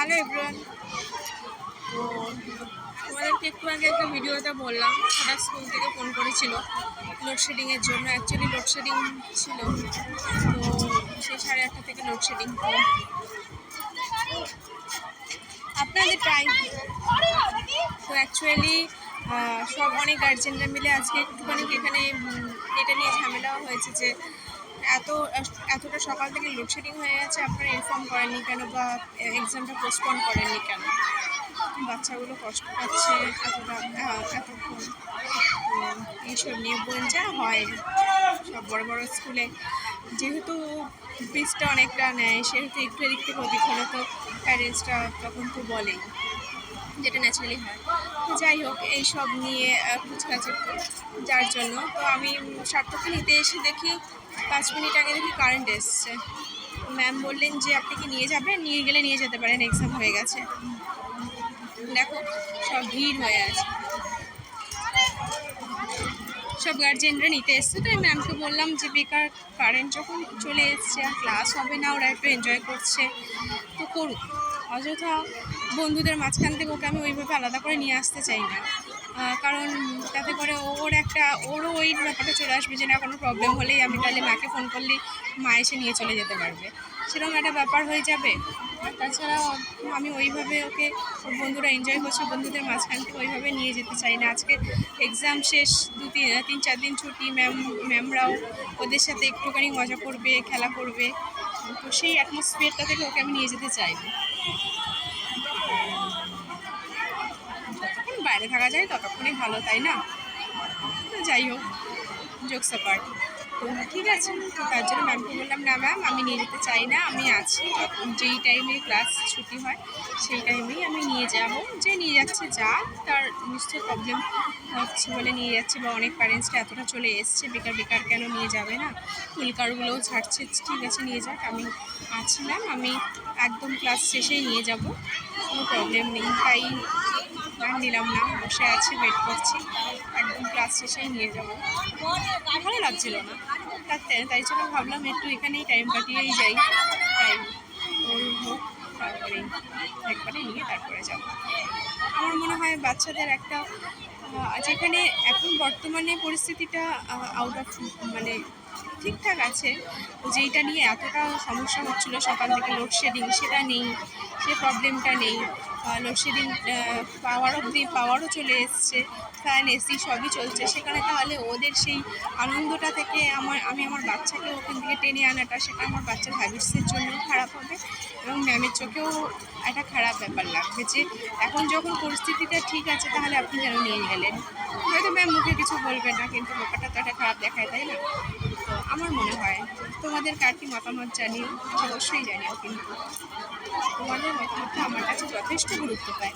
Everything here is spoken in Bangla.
হ্যালো এভরিওয়ান তো তোমাদেরকে একটু আগে একটা ভিডিওতে বললাম, হঠাৎ স্কুল থেকে ফোন করেছিল লোডশেডিংয়ের জন্য। অ্যাকচুয়ালি লোডশেডিং ছিল। তো সেই সাড়ে আটটা থেকে লোডশেডিং তো আপনাদের টাইম তো অ্যাকচুয়ালি সব অনেক গার্জেনরা মিলে আজকে একটুখানি এখানে এটা নিয়ে ঝামেলাও হয়েছে যে এত, এতটা সকাল থেকে লোডশেডিং হয়ে গেছে, আপনারা ইনফর্ম করেননি কেন বা এক্সামটা পোস্টপোন করেননি কেন? বাচ্চাগুলো কষ্ট পাচ্ছে, এতটা এইসব নিয়ে বলেন যা হয়, সব বড় বড় স্কুলে। যেহেতু ফিসটা অনেকটা নেয়, সেহেতু একটু এদিক থেকে ওদিক হলে তো প্যারেন্টসরা তখন তো বলেই, যেটা ন্যাচারালি হয়। যাই হোক এইসব নিয়ে আহ, যার জন্য। তো আমি সার্থকে নিতে এসে দেখি পাঁচ মিনিট আগে দেখি কারেন্ট এসছে। ম্যাম বললেন যে আপনি কি নিয়ে যাবেন? নিয়ে গেলে নিয়ে যেতে পারেন এক্সাম হয়ে গেছে। দেখো সব ভিড় হয়ে আছে। সব গার্জেনরা নিতে এসছে তো আমি ম্যামকে বললাম যে বেকার কারেন্ট যখন চলে এসছে আর ক্লাস হবে না ওরা একটু এনজয় করছে। করুক। অযথা বন্ধুদের মাঝখান থেকে ওকে আমি ওইভাবে আলাদা করে নিয়ে আসতে চাই না। কারণ তাতে করে ওর একটা ওরও ওই ব্যাপারটা চলে আসবে যে, না, কোনো প্রবলেম হলেই আমি তাহলে মাকে ফোন করলেই মা এসে নিয়ে চলে যেতে পারবে। সেরকম একটা ব্যাপার হয়ে যাবে। তাছাড়া আমি ওইভাবে ওকে ওর বন্ধুরা এনজয় করছে। বন্ধুদের মাঝখান থেকে ওইভাবে নিয়ে যেতে চাই না। আজকে এক্সাম শেষ, দু তিন তিন, চার দিন ছুটি ম্যাম ম্যামরাও ওদের সাথে একটুখানি মজা করবে, খেলা করবে। তো সেই অ্যাটমসফিয়ারটা থেকে ওকে আমি নিয়ে যেতে চাই যতক্ষণ বাইরে থাকা যায় ততক্ষণই ভালো, তাই না? যাই হোক জোকস পার্ট ঠিক আছে, তো তার জন্য ম্যামকে বললাম, না ম্যাম আমি নিয়ে যেতে চাই না, আমি আছি। যেই টাইমে ক্লাস ছুটি হয়, সেই টাইমেই আমি নিয়ে যাব। যে নিয়ে যাচ্ছে যা তার নিশ্চয়ই প্রবলেম হচ্ছে বলে নিয়ে যাচ্ছে বা অনেক প্যারেন্টসরা এতটা চলে এসছে, বেকার বেকার কেন নিয়ে যাবে না? ফুলকারগুলোও ছাড়ছে, ঠিক আছে, নিয়ে যাক, আমি আছি ম্যাম আমি একদম ক্লাস শেষেই নিয়ে যাব, কোনো প্রবলেম নেই। তাই আর নিলাম না, বসে আছি ওয়েট করছি। একদম ক্লাস শেষেই নিয়ে যাব। ভালো লাগছিল না। তার তাই জন্য ভাবলাম একটু এখানেই টাইম কাটিয়েই যাই। তাই ওই হোক তারপরে একবারে নিয়ে তারপরে যাব। আমার মনে হয় বাচ্চাদের একটা যেখানে এখন বর্তমানে পরিস্থিতিটা আউট অফ মানে ঠিকঠাক আছে। যেইটা নিয়ে এতটা সমস্যা হচ্ছিল সকাল থেকে লোডশেডিং সেটা নেই, সে প্রবলেমটা নেই। লোডশেডিং পাওয়ার অব্দি পাওয়ারও চলে এসছে ফ্যান এসি সবই চলছে। সেখানে তাহলে ওদের সেই আনন্দটা থেকে আমার, আমি আমার বাচ্চাকে ওখান থেকে টেনে আনাটা, সেটা আমার বাচ্চার হ্যাবিটসের জন্য খারাপ হবে এবং ম্যামের চোখেও একটা খারাপ ব্যাপার লাগবে যে, এখন যখন পরিস্থিতিটা ঠিক আছে, তাহলে আপনি কেন নিয়ে গেলেন। হয়তো ম্যাম মুখে কিছু বলবেন না, কিন্তু ব্যাপারটা তো একটা খারাপ দেখায়, তাই না? তো আমার মনে হয় তোমাদের কার কি মতামত জানিও? অবশ্যই জানিও কিন্তু। তোমাদের মতামতটা আমার কাছে যথেষ্ট গুরুত্ব পায়।